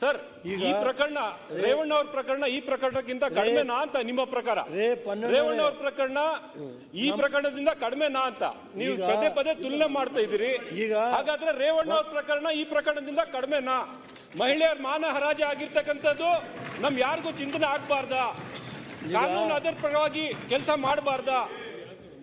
Sir ಈಗ- ಈ ಪ್ರಕರಣ ರೇವಣ್ಣ ಅವ್ರ ಪ್ರಕರಣ ಈ ಪ್ರಕರಣಕ್ಕಿಂತ ಕಡಿಮೆನಾ ಅಂತ ನಿಮ್ಮ ಪ್ರಕಾರ. ರೇವಣ್ಣ ಅವ್ರ ಪ್ರಕರಣ ಈ ಪ್ರಕರಣದಿಂದ ಕಡಿಮೆನಾ ಅಂತ. ನೀವು ಪದೇ ಪದೇ ತುಲನೆ ಮಾಡ್ತಾ ಇದ್ದೀರಿ. ಈಗ- ಹಾಗಾದ್ರೆ ರೇವಣ್ಣ ಅವ್ರ ಪ್ರಕರಣ ಈ ಪ್ರಕರಣದಿಂದ ಕಡಿಮೆನಾ ಮಹಿಳೆಯರ ಮಾನ ಹರಾಜ ಆಗಿರ್ತಕ್ಕಂಥದ್ದು ನಮ್ ಯಾರಿಗೂ ಚಿಂತನೆ ಆಗ್ಬಾರ್ದ. ಕಾನೂನು ಅದರ ಪರವಾಗಿ ಕೆಲಸ ಮಾಡಬಾರ್ದ.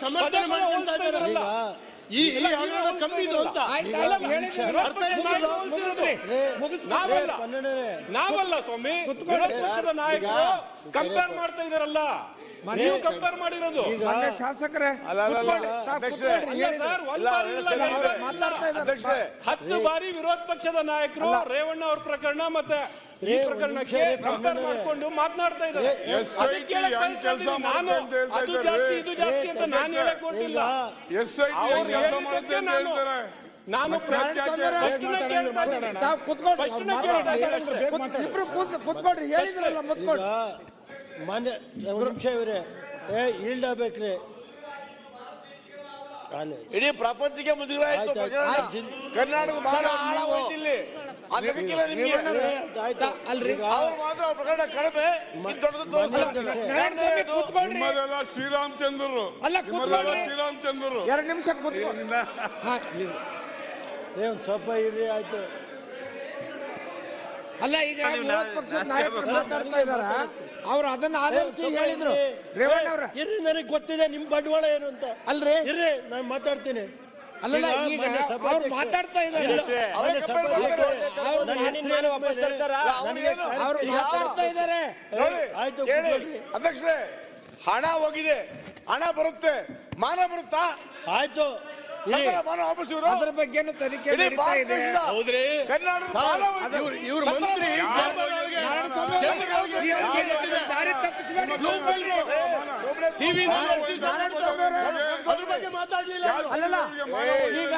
ಸಮರ್ಥನೆ ಮಾಡ್ಕೊಂತ ಇದ್ದಾರಲ್ಲ. ಈ ಹಗರಣ ಕಮ್ಮಿ ಇದು ಅಂತ. ನಾವಲ್ಲ ಸ್ವಾಮಿ. ನಾಯಕರು ಕಂಪೇರ್ ಮಾಡ್ತಾ ಇದಾರಲ್ಲ ನೀವು ಕಂಪೇರ್ ಮಾಡಿರೋದು. ಶಾಸಕರೇ ಹತ್ತು ಬಾರಿ ವಿರೋಧ ಪಕ್ಷದ ನಾಯಕರು ರೇವಣ್ಣ ಅವ್ರ ಪ್ರಕರಣ ಮತ್ತೆ ಈ ಪ್ರಕರಣಕ್ಕೆ ಕಂಪೇರ್ ಮಾಡಿಕೊಂಡು ಮಾತನಾಡ್ತಾ ಇದ್ದಾರೆ. ನಾನು. ಅದು ಜಾಸ್ತಿ ಇದು ಜಾಸ್ತಿ ಅಂತ ನಾನು ಹೇಳಕ್ ಕೊಟ್ಟಿಲ್ಲ ಎಸ್ ಐ ಟಿ ಅವ್ರು ಮಾಡುತ್ತೆ ಹೇಳಿದ್ದಕ್ಕೆ ನಾನು ನಾನು ಯಾಕೆ ಕೇಳ್ತಾ ಇದ್ದೀನಿ. ತಾವು ಕೂತ್ಕೊಳ್ಳಿ. ಕೇಳ್ತಾ ಇದ್ದೀನಿ. ಅಷ್ಟೇ. ಕೂತ್- ಇಬ್ರು ಕೂತ್ ಕೂತ್ಕೊಳ್ರಿ. ಹೇಳಿದ್ರಲ್ಲ ಮುತ್ಕೊಳ್ರಿ. ಮಾನ್ಯ ಒಂದ್ ನಿಮಿಷ ಇವ್ರೆ. ಏ ಈಲ್ಡ್ ಆಗ್ಬೇಕ್ರಿ. ಅಲ್ಲೇ. ಇಡೀ ಪ್ರಪಂಚಕ್ಕೆ ಮುಜುಗರ ಆಯ್ತು ಆಯ್ತು, ಆಯ್ತು. ಆಯ್ತು. ಕರ್ನಾಟಕ ಬಹಳ ಆಳ ಹೋಯ್ತು ಇಲ್ಲಿ ಅದಕ್ಕಿಲ್ಲ ನಿಮ್ಗೆ. ಆಯ್ತು ಅಲ್ರಿ. ಅವ್ರು ಮಾತ್ರ ಅವ್ರ ಪ್ರಕರಣ ಕಡಿಮೆ. ಇದು ದೊಡ್ಡದು ತೋರಿಸ್ತಾರೆ. ಮಾನ್ಯ ನಾರಾಯಣ ಸ್ವಾಮಿ ಕೂತ್ಕೊಳ್ರಿ ನಿಮ್ಮದೆಲ್ಲ ಶ್ರೀರಾಮಚಂದ್ರರು. ಅಲ್ಲ ನಿಮ್ಮದೆಲ್ಲ ಶ್ರೀರಾಮಚಂದ್ರರು. ಎರಡು ನಿಮಿಷ ಕೂತ್ಕೊಳ್ಳಿ ಹಾ, ಏ ಒಂದ್ ಸ್ವಲ್ಪ ಇರ್ರಿ ಆಯ್ತು. ಅಲ್ಲ ಈಗ ವಿರೋಧ ಪಕ್ಷದ ನಾಯಕರು ಮಾತಾಡ್ತಾ ಇದಾರ? ಅವ್ರು ಅದನ್ನ ಆಧರಿಸಿ ಹೇಳಿದ್ರು. ರೇವಣ್ಣ ಅವ್ರ. ಇರ್ರಿ ನನಗೆ ಗೊತ್ತಿದೆ ನಿಮ್ ಬಂಡವಾಳ ಏನು ಅಂತ. ಅಲ್ರಿ? ಇರ್ರಿ ನಾನು ಮಾತಾಡ್ತೀನಿ. ಅಲ್ಲಲ್ಲ ಈಗ ಅವ್ರು ಮಾತಾಡ್ತಾ ಇದ್ದಾರೆ ಅವರೇ ಮಾತಾಡ್ತಾ ಇದ್ದಾರೆ ಆಯ್ತು. ಅಧ್ಯಕ್ಷರೇ ಹಣ ಹೋಗಿದೆ. ಹಣ ಬರುತ್ತೆ. ಮಾನ ಬರುತ್ತಾ? ಆಯ್ತು. ಅದ್ರ ಬಗ್ಗೆ ತನಿಖೆ ದಾರಿ ತಪ್ಪಿಸ್ಬೇಡಿ ಅದ್ರ ಬಗ್ಗೆ ಮಾತಾಡ್ಲಿಲ್ಲ. ಅಲ್ಲಲ್ಲ ಈಗ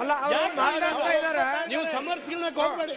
ಅಲ್ಲ ಅವ್ರು ಯಾಕೆ ಮಾತಾಡ್ತಾ ಇದಾರೆ ನೀವು ಹೋಗ್ಬೇಡಿ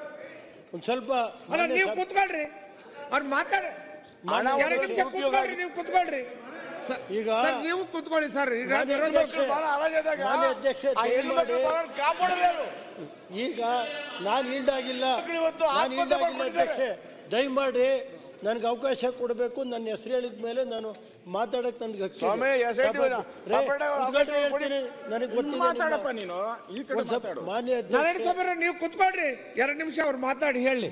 ಒಂದ್ ಸ್ವಲ್ಪ ಅಲ್ಲ ನೀವು ಕೂತ್ಕೊಳ್ರಿ. ಅವ್ರು ಮಾತಾಡ ಹಣ ಎರಡು ಒಂದು ನಿಮಿಷ ಉಪಯೋಗ ಕೂತ್ಕೊಳ್ರಿ ನೀವು ಕೂತ್ಕೊಳ್ರಿ. ಸ- ಈಗ- ಸರ್ ನೀವು ಕುತ್ಕೊಳ್ಳಿ ಸರ್ ಈಗ ಮಾನ್ಯ ವಿರೋಧ ಅಧ್ಯಕ್ಷ- ಪಕ್ಷ- ಬಹಳ ಹರಾಜಾದಾಗ ಮಾನ್ಯ ಅಧ್ಯಕ್ಷ, ಆ ಬಹಳ ಈಗ ನಾನು ಈಲ್ಡ್ ಆಗಿಲ್ಲ ಮಕ್ಕಳು ಇವತ್ತು ನಾನು ಈಲ್ಡ್ ಆತ್ಮಹತ್ಯೆ ಆಗಿಲ್ಲ ಮಾಡ್ಕೊಂಡಿದ್ದಾರೆ. ಅಧ್ಯಕ್ಷೆ. ದಯಮಾಡಿ ನನಗೆ ಅವಕಾಶ ಕೊಡಬೇಕು ನನ್ನ ಹೆಸರು ಹೇಳಿದ ಮೇಲೆ ನಾನು ಮಾತಾಡಕ್ ನನ್ಗೆ. ಸ್ವಾಮಿ, SIT ರೇ, ಸಪರೇಟ್ ಆಗಿ ಅವಕಾಶ ಕೊಡಿ. ನನಗೆ ಗೊತ್ತಿದೆ ಮಾತಾಡಪ್ಪ ನಿಮ್ಮ- ನೀನು ಈ ಕಡೆ ಒಂದ್ ಸ್ವಲ್ಪ ಮಾತಾಡು ಮಾನ್ಯ ನಾರಾಯಣ ಅಧ್ಯಕ್ಷ ಸ್ವಾಮಿ ನೀವು ಕುತ್ಕೊಳ್ರಿ ಎರಡು ನಿಮಿಷ ಅವ್ರು ಮಾತಾಡಿ ಹೇಳಿ